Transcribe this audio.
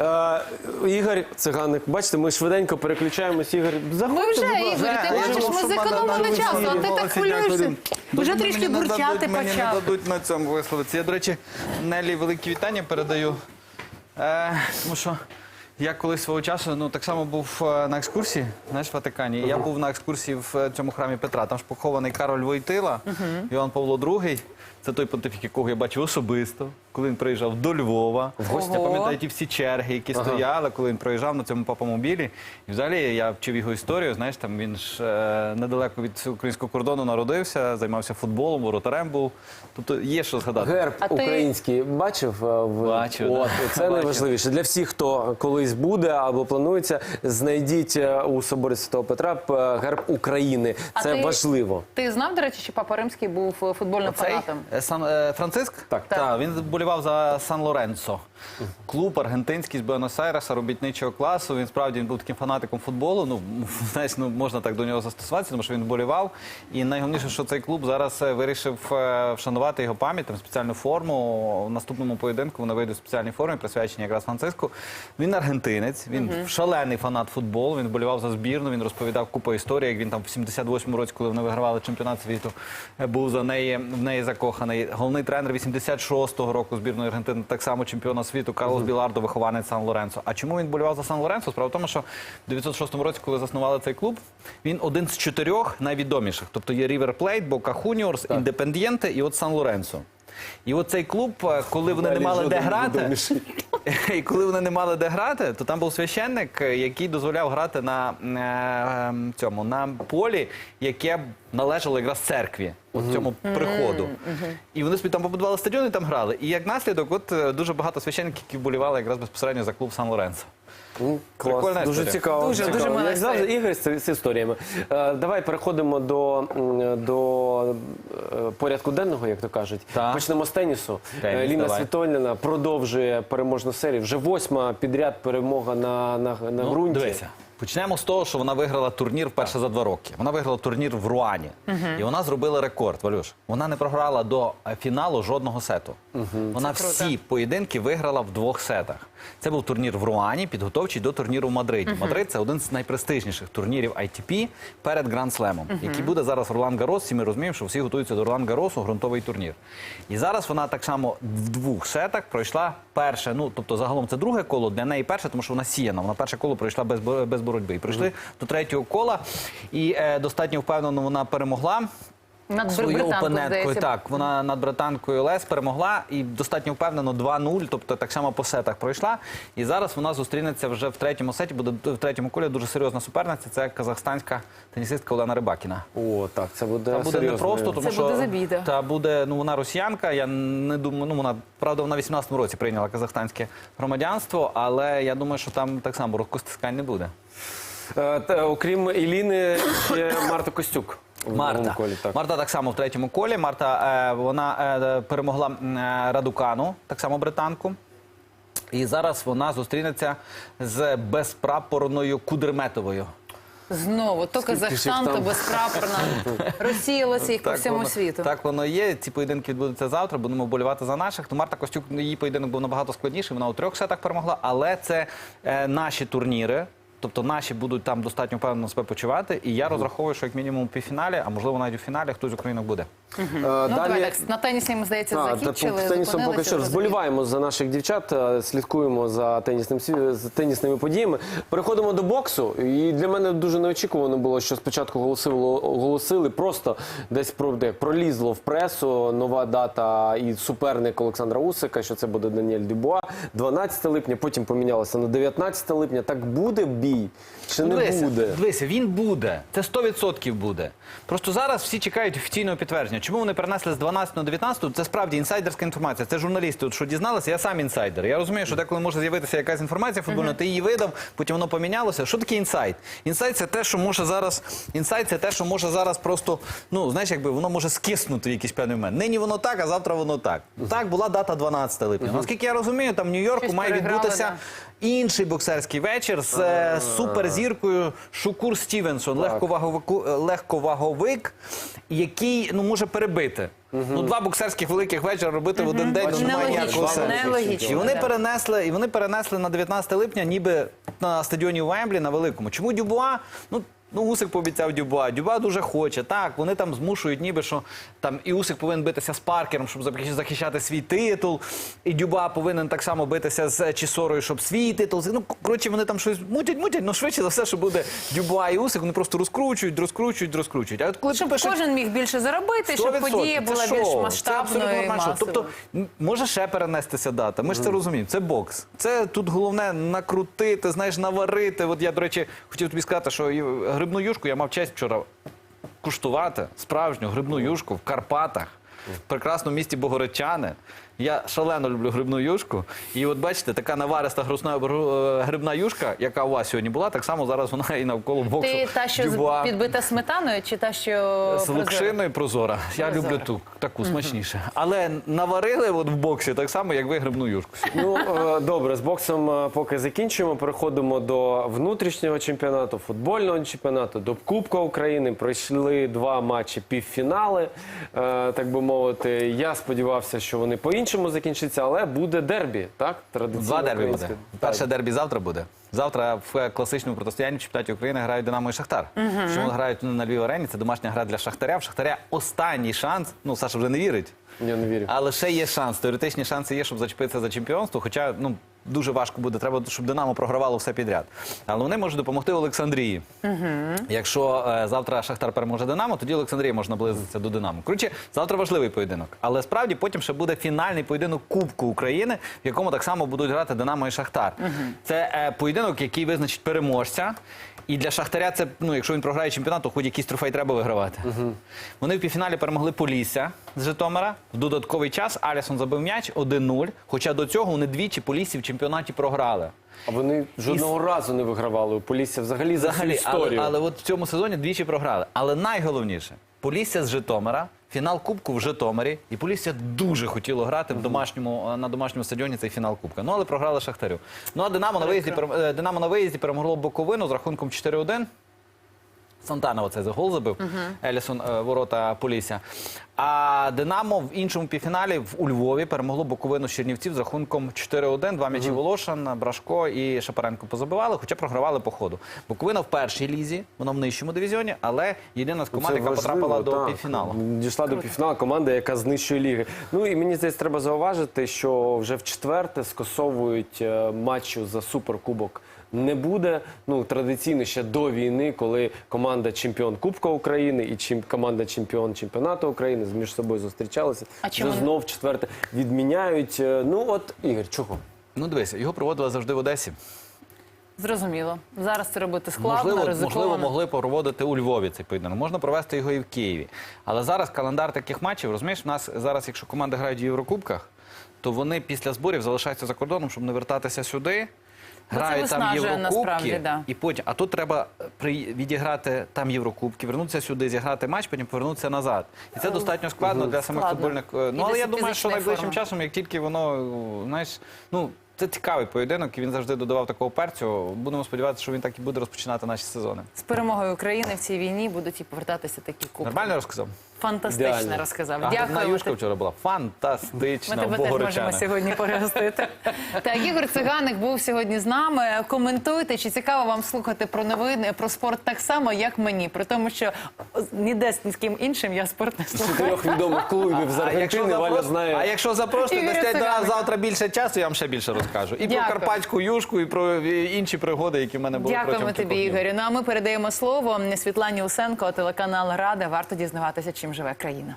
Е, Ігор Циганик, бачите, ми швиденько переключаємось. Ігор, заходьте, Ми вже, будь ласка. Ігор, ти Я бачиш, думав, ми що мене зекономили дадуть часу, а ти так голосі, хвилюєшся. дякую. Вже трішки не бурчати дадуть, Мені не почав. дадуть на цьому висловитися. Я, до речі, Нелі великі вітання передаю. Е, тому що я колись свого часу ну, так само був е, на екскурсії знаєш, в Ватикані. Я був на екскурсії в е, цьому храмі Петра. Там ж похований Кароль Войтила, Іван Павло II. Це той понтифік, якого я бачив особисто, коли він приїжджав до Львова. В гості Ого. пам'ятаєте всі черги, які стояли, коли він проїжджав на цьому папамобілі. І взагалі я вчив його історію. Знаєш, там він ж е, недалеко від українського кордону народився, займався футболом, воротарем був. Тобто є що згадати. Герб А ти- український бачив? е, В... Бачив, От, да. це Бачив. найважливіше. Для всіх, хто колись буде або планується, знайдіть е, у соборі Святого Петра герб України. А Це ти- важливо. Ти знав, до речі, що Папа Римський був е, футбольним фанатом? е, Сан е, Франциск? Так. Так, він болівав за Сан Лоренцо. Клуб аргентинський з Буенос-Айреса, робітничого класу. Він справді він був таким фанатиком футболу. Ну, знаєш, ну можна так до нього застосуватися, тому що він болівав. І найголовніше, що цей клуб зараз е, вирішив е, вшанувати його пам'ять, там спеціальну форму. В наступному поєдинку вони вийдуть в спеціальній формі, присвячені якраз Франциску. Він аргентинець, він шалений фанат футболу. Він болівав за збірну. Він розповідав купу історій, як він там в 78-му році, коли вони вигравали чемпіонат світу, е, був за неї в неї закоханий. Головний тренер 86-го року збірної Аргентини, так само чемпіона світу Карлос Білардо, вихованець Сан Лоренцо. А чому він болював за Сан Лоренцо? Справа в тому, що в 906 році, коли заснували цей клуб, він один з чотирьох найвідоміших. Тобто є Рівер Плейт, Бока Хуніорс, Індепендієнте і от Сан Лоренцо. І от цей клуб, е, коли вони не мали де грати. і коли вони не мали де грати, то там був священник, е, який дозволяв грати на е, ем, цьому на полі, яке належало якраз церкві, от цьому приходу. І вони собі там побудували стадіон і там грали. І як наслідок, от е, дуже багато священників, які болівали якраз безпосередньо за клуб Сан Лоренцо. М, Клас, Прикольна дуже історія. цікаво. Дуже, цікаво. дуже мила Як завжди, історія. Ігор з, з історіями. Е, давай переходимо до, м, до е, порядку денного, як то кажуть. Так. Почнемо з тенісу. Теніс, Е, Ліна давай. Світольнина продовжує переможну серію. Вже восьма підряд перемога на, на, на Ну, ґрунті. Дивися. Почнемо з того, що вона виграла турнір вперше за два роки. Вона виграла турнір в Руані. І вона зробила рекорд, Валюш. Вона не програла до е, фіналу жодного сету. Вона всі поєдинки виграла в двох сетах. Це був турнір в Руані, підготовчий до турніру в Мадриді. Мадрид це один з найпрестижніших турнірів ITP перед Гранд Слемом, який буде зараз Ролан Гарос. І ми розуміємо, що всі готуються до Ролан Гаросу, ґрунтовий турнір. І зараз вона так само в двох сетах пройшла перше. Ну тобто, загалом це друге коло для неї перше, тому що вона сіяна. Вона перше коло пройшла без, без боротьби. І прийшли до третього кола, і е, достатньо впевнено вона перемогла. Над Свою опоненткою, так, вона над британкою Лес перемогла і достатньо впевнено 2-0, тобто так само по сетах пройшла. І зараз вона зустрінеться вже в третьому сеті, буде в третьому колі дуже серйозна суперниця. Це казахстанська тенісистка Олена Рибакіна. О, так, це буде Та буде серйозно. непросто, тому Це що буде забіда. та буде ну вона росіянка. Я не думаю, ну вона правда вона в 18-му році прийняла казахстанське громадянство, але я думаю, що там так само розкостискань не буде. Е, та, окрім Іліни, ще Марта Костюк. в Марта. другому колі, так. Марта так само в третьому колі. Марта е, вона е, перемогла м, е, Радукану, так само британку. І зараз вона зустрінеться з безпрапорною Кудерметовою. Знову, то Казахстан, то там? безпрапорна. Розсіялося їх по всьому воно, світу. Так воно є. Ці поєдинки відбудуться завтра. Будемо вболівати за наших. То Марта Костюк, її поєдинок був набагато складніший. Вона у трьох сетах перемогла, але це е, наші турніри. Тобто наші будуть там достатньо впевнено себе почувати. І я розраховую, що як мінімум у півфіналі, а можливо навіть у фіналі хтось з українок буде. Е, Ну, давай так, на тенісі, ми, здається, та закінчили, тенісом поки зупинилися, що вже вболіваємо за наших дівчат, е, слідкуємо за тенісним сві- за тенісними подіями. Переходимо до боксу. І для мене дуже неочікувано було, що спочатку оголосили просто десь про як пролізло в пресу нова дата і суперник Олександра Усика, що це буде Даніель Дюбуа. 12 липня, потім помінялося на 19 липня. Так буде бій чи не дивися, буде? Дивися, він буде. Це 100% буде. Просто зараз всі чекають офіційного підтвердження. Чому вони перенесли з 12 на 19? Це справді інсайдерська інформація. Це журналісти, от що дізналися. Я сам інсайдер. Я розумію, що деколи може з'явитися якась інформація футбольна, ти її видав, потім воно помінялося. Що таке інсайт? Інсайт це те, що може зараз. Інсайт це те, що може зараз просто, ну знаєш, якби воно може скиснути в якийсь певний момент. Нині воно так, а завтра воно так. Так була дата 12 липня. Наскільки я розумію, там в Нью-Йорку має переграли, відбутися інший боксерський вечір з, е, е, суперзіркою Шукур Стівенсон, е, легковаговик, який ну може перебити. Ну, два боксерських великих вечора робити в один день ну, немає Нелогічно, ніякого сенсу. нелогічно. І вони перенесли, і вони перенесли на 19 липня, ніби на стадіоні Вемблі на великому. Чому Дюбуа? Ну. Ну, Усик пообіцяв Дюбуа. Дюбуа дуже хоче. Так, вони там змушують, ніби що там і Усик повинен битися з Паркером, щоб захищати свій титул. І Дюбуа повинен так само битися з Чісорою, щоб свій титул. Ну, коротше, вони там щось мутять, мутять, ну швидше за все, що буде Дюбуа і Усик, вони просто розкручують, розкручують, розкручують. А от коли Щоб пишуть- кожен міг більше заробити, щоб подія була шоу. більш масштабною і масовою. Тобто може ще перенестися дата. Ми ж це розуміємо. Це бокс. Це тут головне накрутити, знаєш, наварити. От я, до речі, хотів тобі сказати, що і грибну юшку я мав честь вчора куштувати справжню грибну юшку в Карпатах. В прекрасному місті Богородчани. Я шалено люблю грибну юшку. І от бачите, така навариста грусна е, грибна юшка, яка у вас сьогодні була, так само зараз вона і навколо боксу. Ти та, що Дюбуа. підбита сметаною, чи та, що З лукшиною прозора. Я Прозора. люблю ту таку смачніше. Але наварили от в боксі так само, як ви грибну юшку. Ну е, добре, з боксом е, поки закінчуємо. Переходимо до внутрішнього чемпіонату, футбольного чемпіонату, до Кубка України. Пройшли два матчі півфінали, так би мовити. Я сподівався, що вони по-іншому закінчиться, але буде дербі, так? Традиційно Два дербі буде. українське. Перше дербі завтра буде. Завтра в класичному протистоянні в чемпіонаті України грають Динамо і Шахтар. Чому грають на Львів арені? Це домашня гра для Шахтаря. В Шахтаря останній шанс. Ну, Саша вже не вірить. Я не вірю. Але ще є шанс. Теоретичні шанси є, щоб зачепитися за чемпіонство. Хоча ну дуже важко буде. Треба, щоб Динамо програвало все підряд. Але вони можуть допомогти Олександрії. Якщо е, завтра Шахтар переможе Динамо, тоді Олександрія може наблизитися до Динамо. Коротше, завтра важливий поєдинок. Але справді потім ще буде фінальний поєдинок Кубку України, в якому так само будуть грати Динамо і Шахтар. Це е, поєдинок, який визначить переможця. І для Шахтаря це, ну, якщо він програє чемпіонат, то хоч якийсь трофей треба вигравати. Вони в півфіналі перемогли Полісся з Житомира. В додатковий час Алісон забив м'яч 1-0. Хоча до цього вони двічі Поліссі в чемпіонаті програли. А вони жодного разу не вигравали у Полісся взагалі за всю Взагалі, але, але от в цьому сезоні двічі програли. Але найголовніше Полісся з Житомира, фінал Кубку в Житомирі, і Полісся дуже хотіло грати в домашньому на домашньому стадіоні цей фінал Кубка. Ну але програли Шахтарю. Ну а Динамо на виїзді е, Динамо на виїзді перемогло Буковину з рахунком 4-1. Сантанова цей за гол забив. Елісон е, ворота Полісся. А Динамо в іншому півфіналі в у Львові перемогло Буковину з Чернівців з рахунком 4-1. Два м'ячі Волошин, Брашко і Шапаренко позабивали, хоча програвали по ходу. Буковина в першій лізі, вона в нижчому дивізіоні, але єдина з команд, Це яка важливо, потрапила до півфіналу. Дійшла до півфіналу команда, яка знищує ліги. Ну і мені здається, треба зауважити, що вже в четверте скасовують е, матчу за суперкубок. Не буде ну традиційно ще до війни, коли команда чемпіон Кубка України і чим команда чемпіон чемпіонату України між собою зустрічалися. А чому знов четверте відміняють. Е, Ну от Ігор, чого? Ну дивися, його проводили завжди в Одесі. Зрозуміло. Зараз це робити складно, Можливо, ризиковано. можливо, могли проводити у Львові цей поєдинок. Можна провести його і в Києві. Але зараз календар таких матчів, розумієш, в нас зараз, якщо команди грають в Єврокубках, то вони після зборів залишаються за кордоном, щоб не вертатися сюди. Ну, Грають там насправді, Єврокубки, да. і потім, а тут треба при, відіграти там Єврокубки, вернутися сюди, зіграти матч, потім повернутися назад. І це достатньо складно для самих футбольних. е, Ну але я думаю, що найближчим часом, як тільки воно, е, знаєш, ну. Це цікавий поєдинок, і він завжди додавав такого перцю. Будемо сподіватися, що він так і буде розпочинати наші сезони. З перемогою України в цій війні будуть і повертатися такі кубки. Нормально розказав? Фантастично розказав. Дякую. юшка вчора була фантастична. Ми тебе теж можемо сьогодні перегостити. Так, Ігор Циганик був сьогодні з нами. Коментуйте, чи цікаво вам слухати про новини, про спорт так само, як мені. При тому, що ніде з ким іншим я спорт не слухаю. чотирьох відомих клубів з Аргентини Валя знає. а якщо Ігоря дасте до завтра більше часу, я вам ще більше розкажу. І Дякую. про карпатську юшку, і про інші пригоди, які в мене були Дякуємо протягом тобі. Ігорю. Ну а ми передаємо слово Світлані Усенко, телеканал Рада. Варто дізнаватися, чим живе країна.